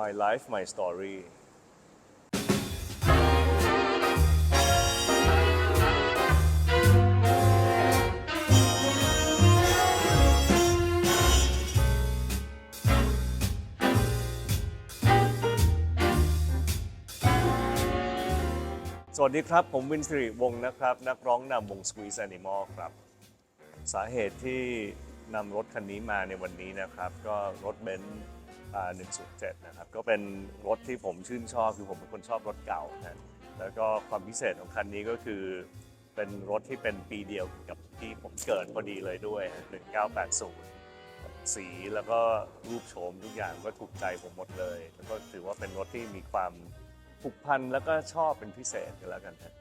My Life My Story สวัสดีครับ ผมวินสิริวงศ์นะครับ นักร้องนำวง Squeeze Animal ครับ สาเหตุที่นำรถคันนี้มาในวันนี้นะครับ ก็รถเบนซ์า107 นะครับ ก็เป็นรถที่ผมชื่นชอบคือผมเป็นคนชอบรถเก่านะแล้วก็ความพิเศษของคันนี้ก็คือ เป็นรถที่เป็นปีเดียวกับที่ผมเกิดพอดีเลยด้วย 1980 สีแล้วก็รูปโฉมทุกอย่างก็ถูกใจผมหมดเลย แล้วก็ถือว่าเป็นรถที่มีความผูกพันแล้วก็ชอบเป็นพิเศษกันแล้วกันครับ